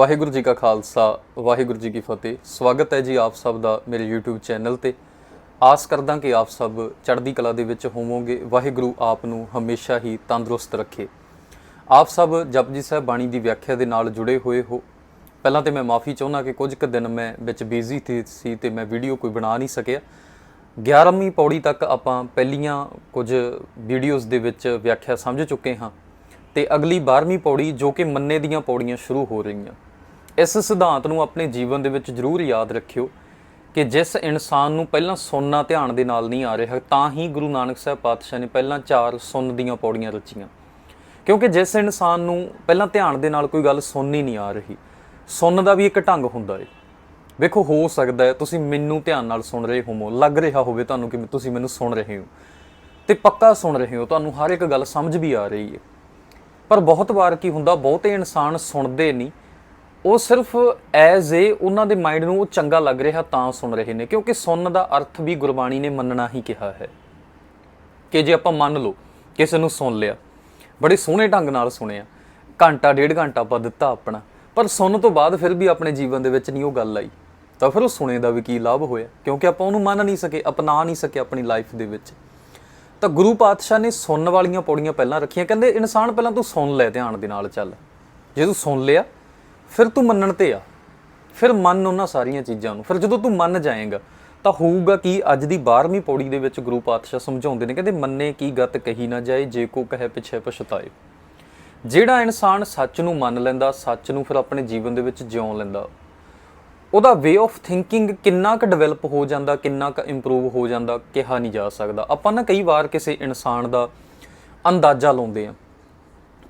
ਵਾਹਿਗੁਰੂ ਜੀ ਕਾ ਖਾਲਸਾ, ਵਾਹਿਗੁਰੂ ਜੀ ਕੀ ਫਤਿਹ। ਸਵਾਗਤ ਹੈ ਜੀ ਆਪ ਸਭ ਦਾ ਮੇਰੇ YouTube ਚੈਨਲ ਤੇ। ਆਸ ਕਰਦਾ ਕਿ ਆਪ ਸਭ ਚੜ੍ਹਦੀ ਕਲਾ ਦੇ ਵਿੱਚ ਹੋਵੋਗੇ। ਵਾਹਿਗੁਰੂ ਆਪ ਨੂੰ ਹਮੇਸ਼ਾ ਹੀ ਤੰਦਰੁਸਤ ਰੱਖੇ। ਆਪ ਸਭ ਜਪਜੀ ਸਾਹਿਬ ਬਾਣੀ ਦੀ ਵਿਆਖਿਆ ਦੇ ਨਾਲ ਜੁੜੇ ਹੋਏ ਹੋ। ਪਹਿਲਾਂ ਤੇ ਮੈਂ ਮਾਫੀ ਚਾਹੁੰਦਾ ਕਿ ਕੁਝ ਕੁ ਦਿਨ ਮੈਂ ਵਿੱਚ ਬਿਜ਼ੀ ਸੀ ਤੇ ਮੈਂ ਵੀਡੀਓ ਕੋਈ ਬਣਾ ਨਹੀਂ ਸਕਿਆ। 11ਵੀਂ ਪੌੜੀ ਤੱਕ ਆਪਾਂ ਪਹਿਲੀਆਂ ਕੁਝ ਵੀਡੀਓਜ਼ ਦੇ ਵਿੱਚ ਵਿਆਖਿਆ ਸਮਝ ਚੁੱਕੇ ਹਾਂ। ਤੇ ਅਗਲੀ 12ਵੀਂ ਪੌੜੀ ਜੋ ਕਿ ਮੰਨੇ ਦੀਆਂ ਪੌੜੀਆਂ ਸ਼ੁਰੂ ਹੋ ਰਹੀਆਂ। ਇਸ ਸਿਧਾਂਤ ਨੂੰ ਆਪਣੇ ਜੀਵਨ ਦੇ ਵਿੱਚ ਜ਼ਰੂਰ ਯਾਦ ਰੱਖਿਓ ਕਿ ਜਿਸ ਇਨਸਾਨ ਨੂੰ ਪਹਿਲਾਂ ਸੁਣਨਾ ਧਿਆਨ ਦੇ ਨਾਲ ਨਹੀਂ ਆ ਰਿਹਾ, ਤਾਂ ਹੀ ਗੁਰੂ ਨਾਨਕ ਸਾਹਿਬ ਪਾਤਸ਼ਾਹ ਨੇ ਪਹਿਲਾਂ ਚਾਰ ਸੁਣਨ ਦੀਆਂ ਪੌੜੀਆਂ ਰਚੀਆਂ। ਕਿਉਂਕਿ ਜਿਸ ਇਨਸਾਨ ਨੂੰ ਪਹਿਲਾਂ ਧਿਆਨ ਦੇ ਨਾਲ ਕੋਈ ਗੱਲ ਸੁਣਨੀ ਨਹੀਂ ਆ ਰਹੀ ਸੁਣਨ ਦਾ ਵੀ ਇੱਕ ਢੰਗ ਹੁੰਦਾ ਏ। ਵੇਖੋ, ਹੋ ਸਕਦਾ ਹੈ ਤੁਸੀਂ ਮੈਨੂੰ ਧਿਆਨ ਨਾਲ ਸੁਣ ਰਹੇ ਹੋਵੋ, ਲੱਗ ਰਿਹਾ ਹੋਵੇ ਤੁਹਾਨੂੰ ਕਿ ਤੁਸੀਂ ਮੈਨੂੰ ਸੁਣ ਰਹੇ ਹੋ। ਤੇ ਪੱਕਾ ਸੁਣ ਰਹੇ ਹੋ, ਤੁਹਾਨੂੰ ਹਰ ਇੱਕ ਗੱਲ ਸਮਝ ਵੀ ਆ ਰਹੀ ਹੈ ਪਰ ਬਹੁਤ ਵਾਰ ਕੀ ਹੁੰਦਾ, ਬਹੁਤੇ ਇਨਸਾਨ ਸੁਣਦੇ ਨਹੀਂ ਉਹ ਸਿਰਫ ਐਜ਼ ਏ ਉਹਨਾਂ ਦੇ ਮਾਈਂਡ ਨੂੰ ਉਹ ਚੰਗਾ ਲੱਗ ਰਿਹਾ ਤਾਂ ਸੁਣ ਰਹੇ ਨੇ, ਕਿਉਂਕਿ ਸੁਣਨ ਦਾ ਅਰਥ ਵੀ ਗੁਰਬਾਣੀ ਨੇ ਮੰਨਣਾ ਹੀ ਕਿਹਾ ਹੈ। ਕਿ ਜੇ ਆਪਾਂ ਮੰਨ ਲਓ, ਕਿਸੇ ਨੂੰ ਸੁਣ ਲਿਆ, ਬੜੇ ਸੋਹਣੇ ਢੰਗ ਨਾਲ ਸੁਣਿਆ, ਘੰਟਾ, ਡੇਢ ਘੰਟਾ ਆਪਾਂ ਦਿੱਤਾ ਆਪਣਾ, ਪਰ ਸੁਣਨ ਤੋਂ ਬਾਅਦ ਫਿਰ ਵੀ ਆਪਣੇ ਜੀਵਨ ਦੇ ਵਿੱਚ ਨਹੀਂ ਉਹ ਗੱਲ ਆਈ। ਤਾਂ ਫਿਰ ਉਹ ਸੁਣੇ ਦਾ ਵੀ ਕੀ ਲਾਭ ਹੋਇਆ? ਕਿਉਂਕਿ ਆਪਾਂ ਉਹਨੂੰ ਮੰਨ ਨਹੀਂ ਸਕੇ, ਅਪਣਾ ਨਹੀਂ ਸਕੇ ਆਪਣੀ ਲਾਈਫ ਦੇ ਵਿੱਚ। ਤਾਂ ਗੁਰੂ ਪਾਤਸ਼ਾਹ ਨੇ ਸੁਣਨ ਵਾਲੀਆਂ ਪੌੜੀਆਂ ਪਹਿਲਾਂ ਰੱਖੀਆਂ, ਕਹਿੰਦੇ ਇਨਸਾਨ ਪਹਿਲਾਂ ਤੂੰ ਸੁਣ ਲੈ ਧਿਆਨ ਦੇ ਨਾਲ ਚੱਲ। ਜੇ ਤੂੰ ਸੁਣ ਲਿਆ ਫਿਰ ਤੂੰ ਮੰਨਣ ਤੇ ਆ। ਫਿਰ ਮੰਨ ਉਹਨਾਂ ਸਾਰੀਆਂ ਚੀਜ਼ਾਂ ਨੂੰ। ਫਿਰ ਜਦੋਂ ਤੂੰ ਮੰਨ ਜਾਏਗਾ, ਤਾਂ ਹੋਊਗਾ ਕਿ? ਅੱਜ ਦੀ 12ਵੀਂ ਪੌੜੀ ਦੇ ਵਿੱਚ ਗੁਰੂ ਪਾਤਸ਼ਾਹ ਸਮਝਾਉਂਦੇ ਨੇ, ਕਹਿੰਦੇ ਮੰਨੇ ਕੀ ਗਤ ਕਹੀ ਨਾ ਜਾਏ, ਜੇ ਕੋ ਕਹੇ ਪਿਛੇ ਪਛਤਾਏ। ਜਿਹੜਾ ਇਨਸਾਨ ਸੱਚ ਨੂੰ ਮੰਨ ਲੈਂਦਾ, ਸੱਚ ਨੂੰ ਫਿਰ ਆਪਣੇ ਜੀਵਨ ਦੇ ਵਿੱਚ ਜਿਉਂ ਲੈਂਦਾ। ਉਹਦਾ ਵੇ ਆਫ ਥਿੰਕਿੰਗ ਕਿੰਨਾ ਕੁ ਡਿਵੈਲਪ ਹੋ ਜਾਂਦਾ, ਕਿੰਨਾ ਕੁ ਇੰਪਰੂਵ ਹੋ ਜਾਂਦਾ, ਕਿਹਾ ਨਹੀਂ ਜਾ ਸਕਦਾ। ਆਪਾਂ ਨਾ ਕਈ ਵਾਰ ਕਿਸੇ ਇਨਸਾਨ ਦਾ ਅੰਦਾਜ਼ਾ ਲਾਉਂਦੇ ਆ।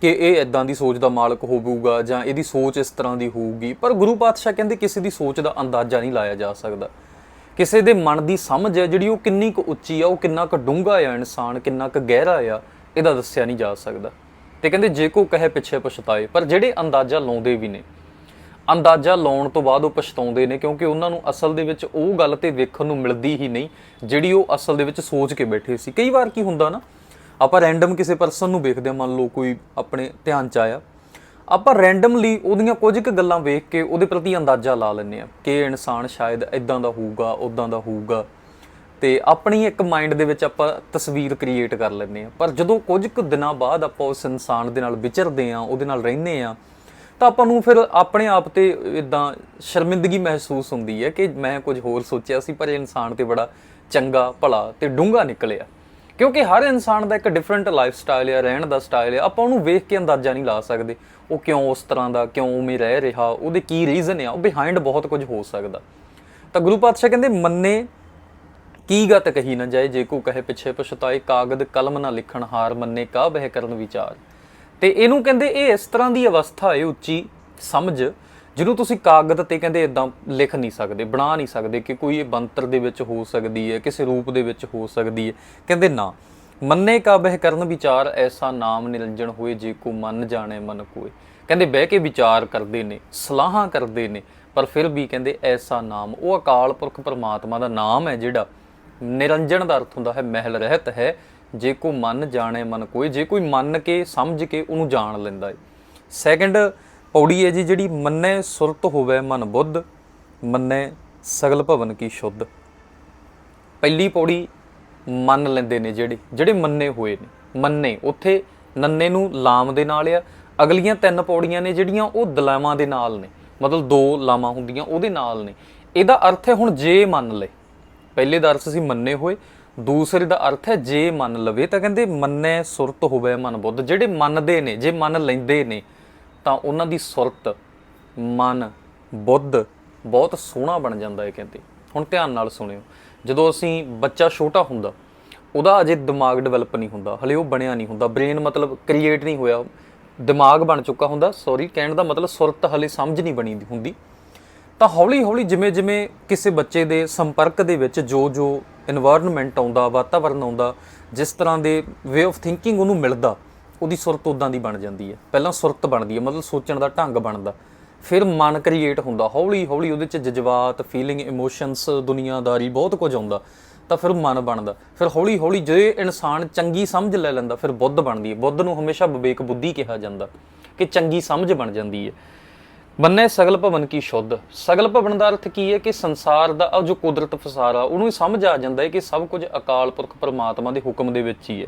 ਕਿ ਇਹ ਇਦਾਂ ਦੀ ਸੋਚ ਦਾ ਮਾਲਕ ਹੋਊਗਾ ਜਾਂ ਇਹਦੀ ਸੋਚ ਇਸ ਤਰ੍ਹਾਂ ਦੀ ਹੋਊਗੀ। ਪਰ ਗੁਰੂ ਪਾਤਸ਼ਾਹ ਕਹਿੰਦੇ ਕਿਸੇ ਦੀ ਸੋਚ ਦਾ ਅੰਦਾਜ਼ਾ ਨਹੀਂ ਲਾਇਆ ਜਾ ਸਕਦਾ। ਕਿਸੇ ਦੇ ਮਨ ਦੀ ਸਮਝ ਹੈ ਜਿਹੜੀ ਉਹ ਕਿੰਨੀ ਕੁ ਉੱਚੀ ਆ, ਉਹ ਕਿੰਨਾ ਕੁ ਡੂੰਘਾ ਆ ਇਨਸਾਨ, ਕਿੰਨਾ ਕੁ ਗਹਿਰਾ ਆ, ਇਹਦਾ ਦੱਸਿਆ ਨਹੀਂ ਜਾ ਸਕਦਾ। ਤੇ ਕਹਿੰਦੇ ਜੇ ਕੋ ਕਹੇ ਪਿੱਛੇ ਪਛਤਾਏ, ਪਰ ਜਿਹੜੇ ਅੰਦਾਜ਼ਾ ਲਾਉਂਦੇ ਵੀ ਨੇ, ਅੰਦਾਜ਼ਾ ਲਾਉਣ ਤੋਂ ਬਾਅਦ ਉਹ ਪਛਤਾਉਂਦੇ ਨੇ ਕਿਉਂਕਿ ਉਹਨਾਂ ਨੂੰ ਅਸਲ ਦੇ ਵਿੱਚ ਉਹ ਗੱਲ ਤੇ ਵੇਖਣ ਨੂੰ ਮਿਲਦੀ ਹੀ ਨਹੀਂ ਜਿਹੜੀ ਉਹ ਅਸਲ ਦੇ ਵਿੱਚ ਸੋਚ ਕੇ ਬੈਠੇ ਸੀ। ਕਈ ਵਾਰ ਕੀ ਹੁੰਦਾ ਨਾ ਆਪਾਂ ਰੈਂਡਮ ਕਿਸੇ ਪਰਸਨ ਨੂੰ ਵੇਖਦੇ ਹਾਂ, ਮੰਨ ਲਓ ਕੋਈ ਆਪਣੇ ਧਿਆਨ ਚ ਆਇਆ। ਆਪਾਂ ਰੈਂਡਮਲੀ ਉਹਦੀਆਂ ਕੁਝ ਕੁ ਗੱਲਾਂ ਵੇਖ ਕੇ ਉਹਦੇ ਪ੍ਰਤੀ ਅੰਦਾਜ਼ਾ ਲਾ ਲੈਂਦੇ ਆ ਕਿ ਇਹ ਇਨਸਾਨ ਸ਼ਾਇਦ ਇਦਾਂ ਦਾ ਹੋਊਗਾ ਉਦਾਂ ਦਾ ਹੋਊਗਾ। ਤੇ ਆਪਣੀ ਇੱਕ ਮਾਈਂਡ ਦੇ ਵਿੱਚ ਆਪਾਂ ਤਸਵੀਰ ਕ੍ਰੀਏਟ ਕਰ ਲੈਂਦੇ ਆ ਪਰ ਜਦੋਂ ਕੁਝ ਕੁ ਦਿਨਾਂ ਬਾਅਦ ਆਪਾਂ ਉਸ ਇਨਸਾਨ ਦੇ ਨਾਲ ਵਿਚਰਦੇ ਆ ਉਹਦੇ ਨਾਲ ਰਹਿੰਦੇ ਆ ਤਾਂ ਆਪਾਂ ਨੂੰ ਫਿਰ ਆਪਣੇ ਆਪ ਤੇ ਇਦਾਂ ਸ਼ਰਮਿੰਦਗੀ ਮਹਿਸੂਸ ਹੁੰਦੀ ਹੈ ਕਿ ਮੈਂ ਕੁਝ ਹੋਰ ਸੋਚਿਆ ਸੀ, ਪਰ ਇਹ ਇਨਸਾਨ ਤੇ ਬੜਾ ਚੰਗਾ ਭਲਾ ਤੇ ਡੂੰਘਾ ਨਿਕਲਿਆ। ਕਿਉਂਕਿ ਹਰ ਇਨਸਾਨ ਦਾ ਇੱਕ ਡਿਫਰੈਂਟ ਲਾਈਫ ਸਟਾਈਲ ਹੈ ਰਹਿਣ ਦਾ ਸਟਾਈਲ ਹੈ ਆਪਾਂ ਉਹਨੂੰ ਵੇਖ ਕੇ ਅੰਦਾਜ਼ਾ ਨਹੀਂ ਲਾ ਸਕਦੇ, ਉਹ ਕਿਉਂ ਉਸ ਤਰ੍ਹਾਂ ਦਾ, ਕਿਉਂ ਉਵੇਂ ਰਹਿ ਰਿਹਾ, ਉਹਦੇ ਕੀ ਰੀਜ਼ਨ ਆ, ਉਹ ਬਿਹਾਈਂਡ ਬਹੁਤ ਕੁਝ ਹੋ ਸਕਦਾ। ਤਾਂ ਗੁਰੂ ਪਾਤਸ਼ਾਹ ਕਹਿੰਦੇ, ਮੰਨੇ ਕੀ ਗਤ ਕਹੀ ਨਾ ਜਾਏ, ਜੇ ਕੋ ਕਹੇ ਪਿੱਛੇ ਪਛਤਾਏ, ਕਾਗਦ ਕਲਮ ਨਾ ਲਿਖਣ ਹਾਰ ਮੰਨੇ ਕਾ ਬਹਿ ਕਰਨ ਵਿਚਾਰ। ਤੇ ਇਹਨੂੰ ਕਹਿੰਦੇ, ਇਹ ਇਸ ਤਰ੍ਹਾਂ ਦੀ ਅਵਸਥਾ ਹੈ, ਉੱਚੀ ਸਮਝ ਜਿਹਨੂੰ ਤੁਸੀਂ ਕਾਗਜ਼ ਤੇ ਕਹਿੰਦੇ ਇਦਾਂ ਲਿਖ ਨਹੀਂ ਸਕਦੇ, ਬਣਾ ਨਹੀਂ ਸਕਦੇ ਕਿ ਕੋਈ ਇਹ ਬੰਤਰ ਦੇ ਵਿੱਚ ਹੋ ਸਕਦੀ ਹੈ, ਕਿਸੇ ਰੂਪ ਦੇ ਵਿੱਚ ਹੋ ਸਕਦੀ ਹੈ। ਕਹਿੰਦੇ ਨਾ, ਮੰਨੇ ਕਾ ਬਹਿ ਕਰਨ ਵਿਚਾਰ ਐਸਾ ਨਾਮ ਨਿਰੰਜਨ ਹੋਏ, ਜੇ ਕੋ ਮੰਨ ਜਾਣੇ ਮਨ ਕੋਏ। ਕਹਿੰਦੇ ਬਹਿ ਕੇ ਵਿਚਾਰ ਕਰਦੇ ਨੇ, ਸਲਾਹਾਂ ਕਰਦੇ ਨੇ, ਪਰ ਫਿਰ ਵੀ ਕਹਿੰਦੇ ਐਸਾ ਨਾਮ, ਉਹ ਅਕਾਲ ਪੁਰਖ ਪਰਮਾਤਮਾ ਦਾ ਨਾਮ ਹੈ ਜਿਹੜਾ ਨਿਰੰਜਨ ਦਾ ਅਰਥ ਹੁੰਦਾ ਹੈ, ਮਹਿਲ ਰਹਿਤ ਹੈ, ਜੇ ਕੋ ਮੰਨ ਜਾਣੇ ਮਨ ਕੋਈ ਜੇ ਕੋਈ ਮੰਨ ਕੇ, ਸਮਝ ਕੇ ਉਹਨੂੰ ਜਾਣ ਲੈਂਦਾ ਹੈ। ਸੈਕੰਡ ਪੌੜੀ ਹੈ ਜੀ ਜਿਹੜੀ ਮੰਨੇ ਸੁਰਤ ਹੋਵੇ ਮਨ ਬੁੱਧ, ਮੰਨੇ ਸਗਲ ਭਵਨ ਕੀ ਸ਼ੁੱਧ। ਪਹਿਲੀ ਪੌੜੀ ਮੰਨ ਲੈਂਦੇ ਨੇ ਜਿਹੜੇ ਜਿਹੜੇ ਮੰਨੇ ਹੋਏ ਨੇ, ਮੰਨੇ। ਉੱਥੇ ਨੰਨੇ ਨੂੰ ਲਾਮ ਦੇ ਨਾਲ ਆ, ਅਗਲੀਆਂ ਤਿੰਨ ਪੌੜੀਆਂ ਨੇ ਜਿਹੜੀਆਂ ਉਹ ਦਲਾਵਾਂ ਦੇ ਨਾਲ ਨੇ, ਮਤਲਬ ਦੋ ਲਾਵਾਂ ਹੁੰਦੀਆਂ ਉਹਦੇ ਨਾਲ ਨੇ। ਇਹਦਾ ਅਰਥ ਹੈ ਹੁਣ ਜੇ ਮੰਨ ਲਏ, ਪਹਿਲੇ ਦਾ ਅਰਥ ਸੀ ਮੰਨੇ ਹੋਏ, ਦੂਸਰੇ ਦਾ ਅਰਥ ਹੈ ਜੇ ਮੰਨ ਲਵੇ ਤਾਂ ਕਹਿੰਦੇ ਮੰਨੇ ਸੁਰਤ ਹੋਵੇ ਮਨ ਬੁੱਧ। ਜਿਹੜੇ ਮੰਨਦੇ ਨੇ, ਜੇ ਮੰਨ ਲੈਂਦੇ ਨੇ ਤਾਂ ਉਹਨਾਂ ਦੀ ਸੁਰਤ ਮਨ, ਬੁੱਧ ਬਹੁਤ ਸੋਹਣਾ ਬਣ ਜਾਂਦਾ ਹੈ ਕਹਿੰਦੇ। ਹੁਣ ਧਿਆਨ ਨਾਲ ਸੁਣਿਓ। ਜਦੋਂ ਅਸੀਂ ਬੱਚਾ ਛੋਟਾ ਹੁੰਦਾ, ਉਹਦਾ ਅਜੇ ਦਿਮਾਗ ਡਿਵੈਲਪ ਨਹੀਂ ਹੁੰਦਾ, ਹਲੇ ਉਹ ਬਣਿਆ ਨਹੀਂ ਹੁੰਦਾ। ਬ੍ਰੇਨ ਮਤਲਬ ਕ੍ਰੀਏਟ ਨਹੀਂ ਹੋਇਆ। ਦਿਮਾਗ ਬਣ ਚੁੱਕਾ ਹੁੰਦਾ ਸੌਰੀ ਕਹਿਣ ਦਾ ਮਤਲਬ ਸੁਰਤ ਹਲੇ ਸਮਝ ਨਹੀਂ ਬਣੀ ਹੁੰਦੀ। ਤਾਂ ਹੌਲੀ ਹੌਲੀ ਜਿਵੇਂ ਜਿਵੇਂ ਕਿਸੇ ਬੱਚੇ ਦੇ ਸੰਪਰਕ ਦੇ ਵਿੱਚ ਜੋ ਜੋ এনवायरमेंट ਆਉਂਦਾ ਵਾਤਾਵਰਣ ਆਉਂਦਾ, ਜਿਸ ਤਰ੍ਹਾਂ ਦੇ ਵੇ ਆਫ ਥਿੰਕਿੰਗ ਉਹਨੂੰ ਮਿਲਦਾ ਉਹਦੀ ਸੁਰਤ ਉਦਾਂ ਦੀ ਬਣ ਜਾਂਦੀ ਹੈ। ਪਹਿਲਾਂ ਸੁਰਤ ਬਣਦੀ ਹੈ, ਮਤਲਬ ਸੋਚਣ ਦਾ ਢੰਗ ਬਣਦਾ। ਫਿਰ ਮਨ ਕ੍ਰੀਏਟ ਹੁੰਦਾ, ਹੌਲੀ ਹੌਲੀ ਉਹਦੇ ਚ ਜਜ਼ਬਾਤ ਫੀਲਿੰਗ ਇਮੋਸ਼ਨਸ ਦੁਨੀਆਦਾਰੀ ਬਹੁਤ ਕੁਝ ਆਉਂਦਾ, ਤਾਂ ਫਿਰ ਮਨ ਬਣਦਾ। ਫਿਰ ਹੌਲੀ ਹੌਲੀ ਜੇ ਇਨਸਾਨ ਚੰਗੀ ਸਮਝ ਲੈ ਲੈਂਦਾ, ਫਿਰ ਬੁੱਧ ਬਣਦੀ ਹੈ। ਬੁੱਧ ਨੂੰ ਹਮੇਸ਼ਾ ਵਿਵੇਕ ਬੁੱਧੀ ਕਿਹਾ ਜਾਂਦਾ ਕਿ ਚੰਗੀ ਸਮਝ ਬਣ ਜਾਂਦੀ ਹੈ। ਮੰਨੇ ਸਗਲ ਭਵਨ ਕੀ ਸ਼ੁੱਧ। ਸਗਲ ਭਵਨ ਦਾ ਅਰਥ ਕੀ ਹੈ ਕਿ ਸੰਸਾਰ ਦਾ ਉਹ ਜੋ ਕੁਦਰਤ ਫਸਾਰਾ, ਉਹਨੂੰ ਸਮਝ ਆ ਜਾਂਦਾ ਹੈ ਕਿ ਸਭ ਕੁਝ ਅਕਾਲ ਪੁਰਖ ਪਰਮਾਤਮਾ ਦੇ ਹੁਕਮ ਦੇ ਵਿੱਚ ਹੀ ਹੈ।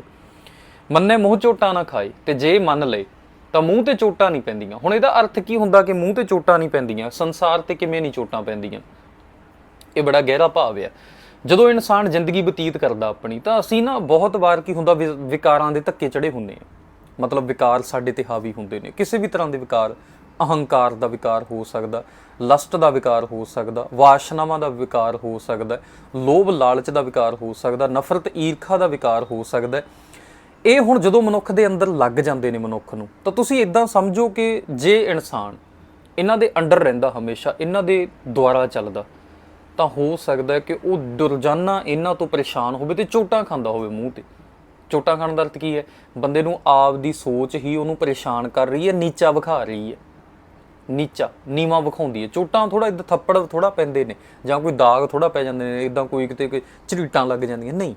ਮੰਨੇ ਮੂੰਹ ਝੋਟਾ ਨਾ ਖਾਏ ਤੇ ਜੇ ਮੰਨ ਲਏ ਤਾਂ ਮੂੰਹ ਤੇ ਚੋਟਾਂ ਨਹੀਂ ਪੈਂਦੀਆਂ। ਹੁਣ ਇਹਦਾ ਅਰਥ ਕੀ ਹੁੰਦਾ ਕਿ ਮੂੰਹ ਤੇ ਚੋਟਾਂ ਨਹੀਂ ਪੈਂਦੀਆਂ? ਸੰਸਾਰ ਤੇ ਕਿਵੇਂ ਨਹੀਂ ਚੋਟਾਂ ਪੈਂਦੀਆਂ? ਇਹ ਬੜਾ ਗਹਿਰਾ ਭਾਵ ਹੈ। ਜਦੋਂ ਇਨਸਾਨ ਜ਼ਿੰਦਗੀ ਬਤੀਤ ਕਰਦਾ ਆਪਣੀ, ਤਾਂ ਅਸੀਂ ਨਾ ਬਹੁਤ ਵਾਰ ਕੀ ਹੁੰਦਾ ਵਿ- ਵਿਕਾਰਾਂ ਦੇ ਧੱਕੇ ਚੜੇ ਹੁੰਨੇ ਆ ਮਤਲਬ ਵਿਕਾਰ ਸਾਡੇ ਤੇ ਹਾਵੀ ਹੁੰਦੇ ਨੇ। ਕਿਸੇ ਵੀ ਤਰ੍ਹਾਂ ਦੇ ਵਿਕਾਰ, ਅਹੰਕਾਰ ਦਾ ਵਿਕਾਰ ਹੋ ਸਕਦਾ, ਲਸਟ ਦਾ ਵਿਕਾਰ ਹੋ ਸਕਦਾ, ਵਾਸ਼ਨਾਵਾਂ ਦਾ ਵਿਕਾਰ ਹੋ ਸਕਦਾ ਲੋਭ ਲਾਲਚ ਦਾ ਵਿਕਾਰ ਹੋ ਸਕਦਾ ਨਫ਼ਰਤ ਈਰਖਾ ਦਾ ਵਿਕਾਰ ਹੋ ਸਕਦਾ। ਇਹ ਹੁਣ ਜਦੋਂ ਮਨੁੱਖ ਦੇ ਅੰਦਰ ਲੱਗ ਜਾਂਦੇ ਨੇ ਮਨੁੱਖ ਨੂੰ, ਤਾਂ ਤੁਸੀਂ ਇਦਾਂ ਸਮਝੋ ਕਿ ਜੇ ਇਨਸਾਨ ਇਹਨਾਂ ਦੇ ਅੰਡਰ ਰਹਿੰਦਾ ਹਮੇਸ਼ਾ, ਇਹਨਾਂ ਦੇ ਦੁਆਰਾ ਚੱਲਦਾ, ਤਾਂ ਹੋ ਸਕਦਾ ਕਿ ਉਹ ਦੁਰਜਾਨਾ ਇਹਨਾਂ ਤੋਂ ਪਰੇਸ਼ਾਨ ਹੋਵੇ ਤੇ ਚੋਟਾਂ ਖਾਂਦਾ ਹੋਵੇ ਮੂੰਹ ਤੇ। ਚੋਟਾਂ ਖਾਣ ਦਾ ਅਰਥ ਕੀ ਹੈ? ਬੰਦੇ ਨੂੰ ਆਪ ਦੀ ਸੋਚ ਹੀ ਉਹਨੂੰ ਪਰੇਸ਼ਾਨ ਕਰ ਰਹੀ ਹੈ, ਨੀਚਾ ਵਿਖਾ ਰਹੀ ਹੈ। ਨੀਚਾ, ਨੀਵਾ ਵਿਖਾਉਂਦੀ ਹੈ। ਚੋਟਾਂ ਥੋੜਾ ਇਦਾਂ ਥੱਪੜ ਥੋੜਾ ਪੈਂਦੇ ਨੇ ਜਾਂ ਕੋਈ ਦਾਗ ਥੋੜਾ ਪੈ ਜਾਂਦੇ ਨੇ, ਇਦਾਂ ਕੋਈ ਕਿਤੇ ਕੋਈ ਝਰੀਟਾਂ ਲੱਗ ਜਾਂਦੀਆਂ। ਨਹੀਂ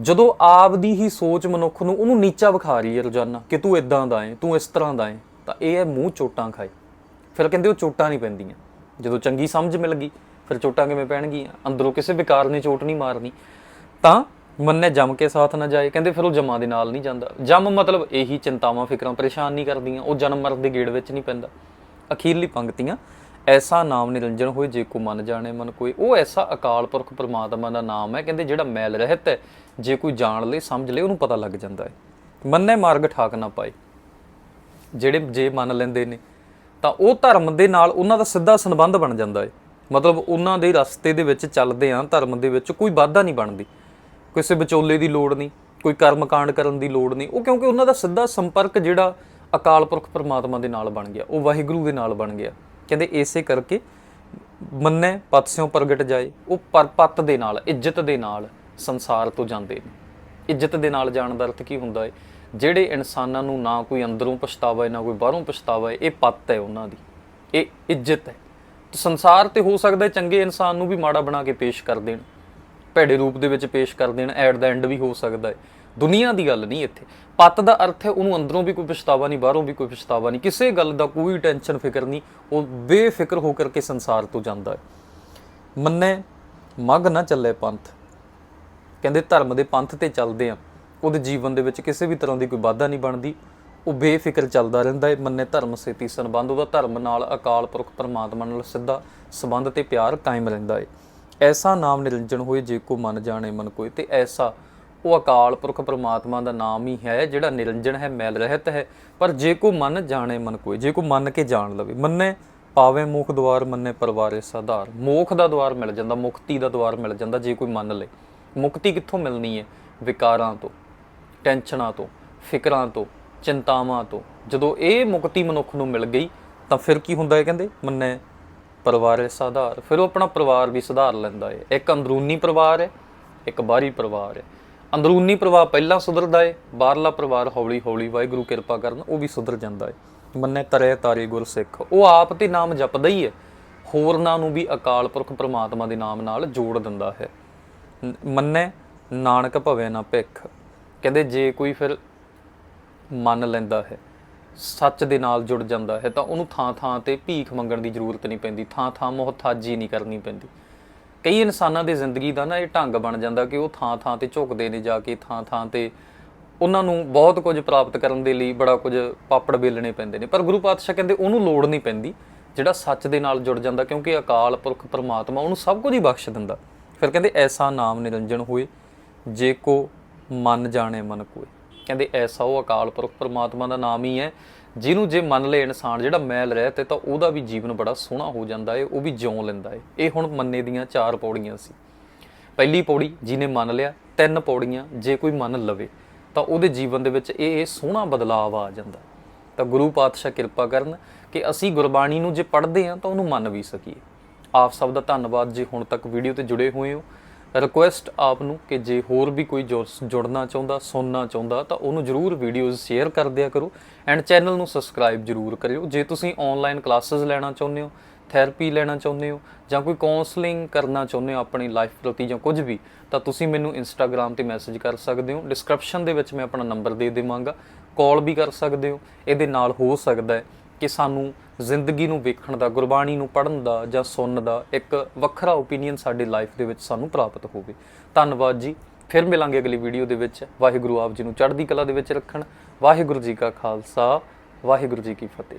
ਜਦੋਂ ਆਪ ਦੀ ਹੀ ਸੋਚ ਮਨੁੱਖ ਨੂੰ ਉਹਨੂੰ ਨੀਚਾ ਵਿਖਾ ਰਹੀ ਹੈ ਰੋਜ਼ਾਨਾ ਕਿ ਤੂੰ ਇਦਾਂ ਦਾ ਹੈ, ਤੂੰ ਇਸ ਤਰ੍ਹਾਂ ਦਾ ਹੈ, ਤਾਂ ਇਹ ਹੈ ਮੂੰਹ ਚੋਟਾਂ ਖਾਏ ਫਿਰ ਕਹਿੰਦੇ ਉਹ ਚੋਟਾਂ ਨਹੀਂ ਪੈਂਦੀਆਂ। ਜਦੋਂ ਚੰਗੀ ਸਮਝ ਮਿਲ ਗਈ, ਫਿਰ ਚੋਟਾਂ ਕਿਵੇਂ ਪੈਣਗੀਆਂ? ਅੰਦਰੋਂ ਕਿਸੇ ਵਿਕਾਰ ਨੇ ਚੋਟ ਨਹੀਂ ਮਾਰਨੀ। ਤਾਂ ਮੰਨੇ ਜੰਮ ਕੇ ਸਾਥ ਨਾ ਜਾਏ। ਕਹਿੰਦੇ ਫਿਰ ਉਹ ਜਮਾਂ ਦੇ ਨਾਲ ਨਹੀਂ ਜਾਂਦਾ। ਜੰਮ ਮਤਲਬ ਇਹੀ ਚਿੰਤਾਵਾਂ, ਫਿਕਰਾਂ, ਪਰੇਸ਼ਾਨ ਨਹੀਂ ਕਰਦੀਆਂ। ਉਹ ਜਨਮ ਮਰਨ ਦੇ ਗੇੜ ਵਿੱਚ ਨਹੀਂ ਪੈਂਦਾ। ਅਖੀਰਲੀ ਪੰਕਤੀਆਂ ਐਸਾ ਨਾਮ ਨਿਰੰਜਨ ਹੋਏ ਜੇ ਕੋ ਮਨ ਜਾਣੇ ਮਨ ਕੋਈ। ਉਹ ਐਸਾ ਅਕਾਲ ਪੁਰਖ ਪਰਮਾਤਮਾ ਦਾ ਨਾਮ ਹੈ, ਕਹਿੰਦੇ ਜਿਹੜਾ ਮੈਲ ਰਹਿਤ ਹੈ, ਜੇ ਕੋਈ ਜਾਣ ਲੇ, ਸਮਝ ਲੇ, ਉਹਨੂੰ ਪਤਾ ਲੱਗ ਜਾਂਦਾ ਹੈ। ਮੰਨੇ ਮਾਰਗ ਠਾਕ ਨਾ ਪਾਏ। ਜਿਹੜੇ ਜੇ ਮੰਨ ਲੈਂਦੇ ਨੇ, ਤਾਂ ਉਹ ਧਰਮ ਦੇ ਨਾਲ ਉਹਨਾਂ ਦਾ ਸਿੱਧਾ ਸੰਬੰਧ ਬਣ ਜਾਂਦਾ ਹੈ। ਮਤਲਬ ਉਹਨਾਂ ਦੇ ਰਸਤੇ ਦੇ ਵਿੱਚ ਚੱਲਦੇ ਆ, ਧਰਮ ਦੇ ਵਿੱਚ ਕੋਈ ਵਾਧਾ ਨਹੀਂ ਬਣਦੀ। ਕਿਸੇ ਵਿਚੋਲੇ ਦੀ ਲੋੜ ਨਹੀਂ, ਕੋਈ ਕਰਮਕਾਂਡ ਕਰਨ ਦੀ ਲੋੜ ਨਹੀਂ। ਉਹ ਕਿਉਂਕਿ ਉਹਨਾਂ ਦਾ ਸਿੱਧਾ ਸੰਪਰਕ ਜਿਹੜਾ ਅਕਾਲ ਪੁਰਖ ਪਰਮਾਤਮਾ ਦੇ ਨਾਲ ਬਣ ਗਿਆ, ਉਹ ਵਾਹਿਗੁਰੂ ਦੇ ਨਾਲ ਬਣ ਗਿਆ। ਕਹਿੰਦੇ ਇਸੇ ਕਰਕੇ ਮੰਨੇ ਪਤ ਸਿਉ ਪ੍ਰਗਟ ਜਾਏ, ਉਹ ਪਰ ਪਤ ਦੇ ਨਾਲ, ਇੱਜ਼ਤ ਦੇ ਨਾਲ ਸੰਸਾਰ ਤੋਂ ਜਾਂਦੇ ਨੇ। ਇੱਜ਼ਤ ਦੇ ਨਾਲ ਜਾਣ ਦਾ ਅਰਥ ਕੀ ਹੁੰਦਾ ਹੈ ਜਿਹੜੇ ਇਨਸਾਨਾਂ ਨੂੰ ਨਾ ਕੋਈ ਅੰਦਰੋਂ ਪਛਤਾਵਾ ਹੈ ਨਾ ਕੋਈ ਬਾਹਰੋਂ ਪਛਤਾਵਾ ਹੈ ਇਹ ਪੱਤ ਹੈ ਉਹਨਾਂ ਦੀ। ਇਹ ਇੱਜ਼ਤ ਹੈ ਤੇ ਸੰਸਾਰ ਤੇ ਹੋ ਸਕਦਾ ਚੰਗੇ ਇਨਸਾਨ ਨੂੰ ਵੀ ਮਾੜਾ ਬਣਾ ਕੇ ਪੇਸ਼ ਕਰ ਦੇਣ। ਭੈੜੇ ਰੂਪ ਦੇ ਵਿੱਚ ਪੇਸ਼ ਕਰ ਦੇਣ, ਐਟ ਦਾ ਐਂਡ ਵੀ ਹੋ ਸਕਦਾ ਹੈ ਦੁਨੀਆ ਦੀ ਗੱਲ ਨਹੀਂ ਇੱਥੇ। ਪਤ ਦਾ ਅਰਥ ਹੈ ਉਹਨੂੰ ਅੰਦਰੋਂ ਵੀ ਕੋਈ ਪਛਤਾਵਾ ਨਹੀਂ, ਬਾਹਰੋਂ ਵੀ ਕੋਈ ਪਛਤਾਵਾ ਨਹੀਂ। ਕਿਸੇ ਗੱਲ ਦਾ ਕੋਈ ਟੈਨਸ਼ਨ ਫਿਕਰ ਨਹੀਂ। ਉਹ ਬੇਫਿਕਰ ਹੋ ਕਰਕੇ ਸੰਸਾਰ ਤੋਂ ਜਾਂਦਾ ਹੈ। ਮੰਨੇ, ਮਗ ਨਾ ਚੱਲੇ ਪੰਥ। ਕਹਿੰਦੇ ਧਰਮ ਦੇ ਪੰਥ ਤੇ ਚੱਲਦੇ ਆ ਉਹਦੇ ਜੀਵਨ ਦੇ ਵਿੱਚ ਕਿਸੇ ਵੀ ਤਰ੍ਹਾਂ ਦੀ ਕੋਈ ਬਾਧਾ ਨਹੀਂ ਬਣਦੀ। ਉਹ ਬੇਫਿਕਰ ਚੱਲਦਾ ਰਹਿੰਦਾ ਹੈ। ਮੰਨੇ ਧਰਮ, ਸੇਤੀ ਸੰਬੰਧ। ਉਹਦਾ ਧਰਮ ਨਾਲ ਅਕਾਲ ਪੁਰਖ ਪਰਮਾਤਮਾ ਨਾਲ ਸਿੱਧਾ ਸੰਬੰਧ ਤੇ ਪਿਆਰ ਕਾਇਮ ਰਹਿੰਦਾ ਹੈ। ਐਸਾ ਨਾਮ ਨਿਰੰਜਨ ਹੋਏ ਜੇ ਕੋ ਮਨ ਜਾਣੇ ਮਨ ਕੋਈ ਤੇ ਐਸਾ ਉਹ ਅਕਾਲ ਪੁਰਖ ਪਰਮਾਤਮਾ ਦਾ ਨਾਮ ਹੀ ਹੈ, ਜਿਹੜਾ ਨਿਰੰਜਨ ਹੈ, ਮੈਲ ਰਹਿਤ ਹੈ। ਪਰ ਜੇ ਕੋ ਮਨ ਜਾਣੇ ਮਨ ਕੋਈ, ਜੇ ਕੋ ਮੰਨ ਕੇ ਜਾਣ ਲਵੇ, ਮੰਨੇ ਪਾਵੇ ਮੁਖ ਦਵਾਰ, ਮੰਨੇ ਪਰਵਾਰੇ ਸਾਧਾਰ। ਮੋਖ ਦਾ ਦਵਾਰ ਮਿਲ ਜਾਂਦਾ, ਮੁਕਤੀ ਦਾ ਦਵਾਰ ਮਿਲ ਜਾਂਦਾ, ਜੇ ਕੋਈ ਮੰਨ ਲੇ। ਮੁਕਤੀ ਕਿੱਥੋਂ ਮਿਲਣੀ ਹੈ? ਵਿਕਾਰਾਂ ਤੋਂ, ਟੈਨਸ਼ਨਾਂ ਤੋਂ, ਫਿਕਰਾਂ ਤੋਂ, ਚਿੰਤਾਵਾਂ ਤੋਂ। ਜਦੋਂ ਇਹ ਮੁਕਤੀ ਮਨੁੱਖ ਨੂੰ ਮਿਲ ਗਈ, ਤਾਂ ਫਿਰ ਕੀ ਹੁੰਦਾ ਹੈ ਕਹਿੰਦੇ? ਮੰਨੇ ਪਰਿਵਾਰ ਹੈ ਸੁਧਾਰ। ਫਿਰ ਉਹ ਆਪਣਾ ਪਰਿਵਾਰ ਵੀ ਸੁਧਾਰ ਲੈਂਦਾ ਹੈ। ਇੱਕ ਅੰਦਰੂਨੀ ਪਰਿਵਾਰ ਹੈ, ਇੱਕ ਬਾਹਰੀ ਪਰਿਵਾਰ ਹੈ। ਅੰਦਰੂਨੀ ਪਰਿਵਾਰ ਪਹਿਲਾਂ ਸੁਧਰਦਾ ਏ, ਬਾਹਰਲਾ ਪਰਿਵਾਰ ਹੌਲੀ ਹੌਲੀ ਵਾਹਿਗੁਰੂ ਕਿਰਪਾ ਕਰਨ, ਉਹ ਵੀ ਸੁਧਰ ਜਾਂਦਾ ਏ। ਮੰਨੇ ਤਰੇ ਤਾਰੇ ਗੁਰ ਸਿੱਖ ਉਹ ਆਪ ਤੇ ਨਾਮ ਜਪਦਾ ਹੀ ਹੈ ਹੋਰਨਾਂ ਨੂੰ ਵੀ ਅਕਾਲ ਪੁਰਖ ਪ੍ਰਮਾਤਮਾ ਦੇ ਨਾਮ ਨਾਲ ਜੋੜ ਦਿੰਦਾ ਹੈ। ਮੰਨੇ, ਨਾਨਕ ਭਵੇ ਨਾ ਭਿੱਖ। ਕਹਿੰਦੇ ਜੇ ਕੋਈ ਫਿਰ ਮੰਨ ਲੈਂਦਾ ਹੈ, ਸੱਚ ਦੇ ਨਾਲ ਜੁੜ ਜਾਂਦਾ ਹੈ, ਤਾਂ ਉਹਨੂੰ ਥਾਂ ਥਾਂ ਤੇ ਭੀਖ ਮੰਗਣ ਦੀ ਜ਼ਰੂਰਤ ਨਹੀਂ ਪੈਂਦੀ, ਥਾਂ ਥਾਂ ਮੁਹਤਾਜੀ ਨਹੀਂ ਕਰਨੀ ਪੈਂਦੀ। ਕਈ ਇਨਸਾਨਾਂ ਦੀ ਜ਼ਿੰਦਗੀ ਦਾ ਨਾ ਇਹ ਢੰਗ ਬਣ ਜਾਂਦਾ ਕਿ ਉਹ ਥਾਂ ਥਾਂ ਤੇ ਝੁਕਦੇ ਨੇ ਜਾ ਕੇ, ਥਾਂ ਥਾਂ ਤੇ ਉਹਨਾਂ ਨੂੰ ਬਹੁਤ ਕੁਝ ਪ੍ਰਾਪਤ ਕਰਨ ਦੇ ਲਈ ਬੜਾ ਕੁਝ ਪਾਪੜ ਬੇਲਣੇ ਪੈਂਦੇ ਨੇ। ਪਰ ਗੁਰੂ ਪਾਤਸ਼ਾਹ ਕਹਿੰਦੇ ਉਹਨੂੰ ਲੋੜ ਨਹੀਂ ਪੈਂਦੀ ਜਿਹੜਾ ਸੱਚ ਦੇ ਨਾਲ ਜੁੜ ਜਾਂਦਾ ਕਿਉਂਕਿ ਅਕਾਲ ਪੁਰਖ ਪਰਮਾਤਮਾ ਉਹਨੂੰ ਸਭ ਕੁਝ ਹੀ ਬਖਸ਼ ਦਿੰਦਾ। ਫਿਰ ਕਹਿੰਦੇ ਐਸਾ ਨਾਮ ਨਿਰੰਜਨ ਹੋਏ, ਜੇ ਕੋ ਮਨ ਜਾਣੇ ਮਨ ਕੋਈ ਕਹਿੰਦੇ ਐਸਾ ਉਹ ਅਕਾਲ ਪੁਰਖ ਪਰਮਾਤਮਾ ਦਾ ਨਾਮ ਹੀ ਹੈ ਜਿਹਨੂੰ ਜੇ ਮੰਨ ਲਏ ਇਨਸਾਨ ਜਿਹੜਾ ਮੈਲ ਰਹਿ ਤੇ ਤਾਂ ਉਹਦਾ ਵੀ ਜੀਵਨ ਬੜਾ ਸੋਹਣਾ ਹੋ ਜਾਂਦਾ ਏ, ਉਹ ਵੀ ਜਿਉਂ ਲੈਂਦਾ ਹੈ ਇਹ ਹੁਣ ਮੰਨੇ ਦੀਆਂ ਚਾਰ ਪੌੜੀਆਂ ਸੀ। ਪਹਿਲੀ ਪੌੜੀ ਜਿਹਨੇ ਮੰਨ ਲਿਆ, ਤਿੰਨ ਪੌੜੀਆਂ ਜੇ ਕੋਈ ਮੰਨ ਲਵੇ, ਤਾਂ ਉਹਦੇ ਜੀਵਨ ਦੇ ਵਿੱਚ ਇਹ ਇਹ ਸੋਹਣਾ ਬਦਲਾਅ ਆ ਜਾਂਦਾ। ਤਾਂ ਗੁਰੂ ਪਾਤਸ਼ਾਹ ਕਿਰਪਾ ਕਰਨ ਕਿ ਅਸੀਂ ਗੁਰਬਾਣੀ ਨੂੰ ਜੇ ਪੜ੍ਹਦੇ ਹਾਂ ਤਾਂ ਉਹਨੂੰ ਮੰਨ ਵੀ ਸਕੀਏ। ਆਪ ਸਭ ਦਾ ਧੰਨਵਾਦ ਜੇ ਹੁਣ ਤੱਕ ਵੀਡੀਓ ਤੇ ਜੁੜੇ ਹੋਏ ਹੋ। ਰਿਕੁਐਸਟ ਆਪ ਨੂੰ ਕਿ ਜੇ ਹੋਰ ਵੀ ਕੋਈ ਜੁੜ- ਜੁੜਨਾ ਚਾਹੁੰਦਾ, ਸੁਣਨਾ ਚਾਹੁੰਦਾ, ਤਾਂ ਉਹਨੂੰ ਜਰੂਰ ਵੀਡੀਓਜ਼ ਸ਼ੇਅਰ ਕਰ ਦਿਆ ਕਰੋ ਐਂਡ ਚੈਨਲ ਨੂੰ ਸਬਸਕ੍ਰਾਈਬ ਜਰੂਰ ਕਰਿਓ। ਜੇ ਤੁਸੀਂ ਆਨਲਾਈਨ ਕਲਾਸਿਸ ਲੈਣਾ ਚਾਹੁੰਦੇ ਹੋ ਥੈਰੇਪੀ ਲੈਣਾ ਚਾਹੁੰਦੇ ਹੋ ਜਾਂ ਕੋਈ ਕਾਉਂਸਲਿੰਗ ਕਰਨਾ ਚਾਹੁੰਦੇ ਹੋ ਆਪਣੀ ਲਾਈਫ ਪ੍ਰਤੀ ਜਾਂ ਕੁਝ ਵੀ, ਤਾਂ ਤੁਸੀਂ ਮੈਨੂੰ ਇੰਸਟਾਗ੍ਰam ਤੇ ਮੈਸੇਜ ਕਰ ਸਕਦੇ ਹੋ। ਡਿਸਕ੍ਰਿਪਸ਼ਨ ਦੇ ਵਿੱਚ ਮੈਂ ਆਪਣਾ ਨੰਬਰ ਦੇ ਦੇਵਾਂਗਾ। ਕਾਲ ਵੀ ਕਰ ਸਕਦੇ ਹੋ। ਇਹਦੇ ਨਾਲ ਹੋ ਸਕਦਾ ਹੈ ਕਿ ਸਾਨੂੰ ਜ਼ਿੰਦਗੀ ਨੂੰ ਵੇਖਣ ਦਾ, ਗੁਰਬਾਣੀ ਨੂੰ ਪੜ੍ਹਨ ਦਾ ਜਾਂ ਸੁਣਨ ਦਾ ਇੱਕ ਵੱਖਰਾ ਓਪੀਨੀਅਨ ਸਾਡੀ ਲਾਈਫ ਦੇ ਵਿੱਚ ਸਾਨੂੰ ਪ੍ਰਾਪਤ ਹੋਵੇ। ਧੰਨਵਾਦ ਜੀ। ਫਿਰ ਮਿਲਾਂਗੇ ਅਗਲੀ ਵੀਡੀਓ ਦੇ ਵਿੱਚ। ਵਾਹਿਗੁਰੂ ਆਪ ਜੀ ਨੂੰ ਚੜ੍ਹਦੀ ਕਲਾ ਦੇ ਵਿੱਚ ਰੱਖਣ। ਵਾਹਿਗੁਰੂ ਜੀ ਕਾ ਖਾਲਸਾ। ਵਾਹਿਗੁਰੂ ਜੀ ਕੀ ਫਤਿਹ।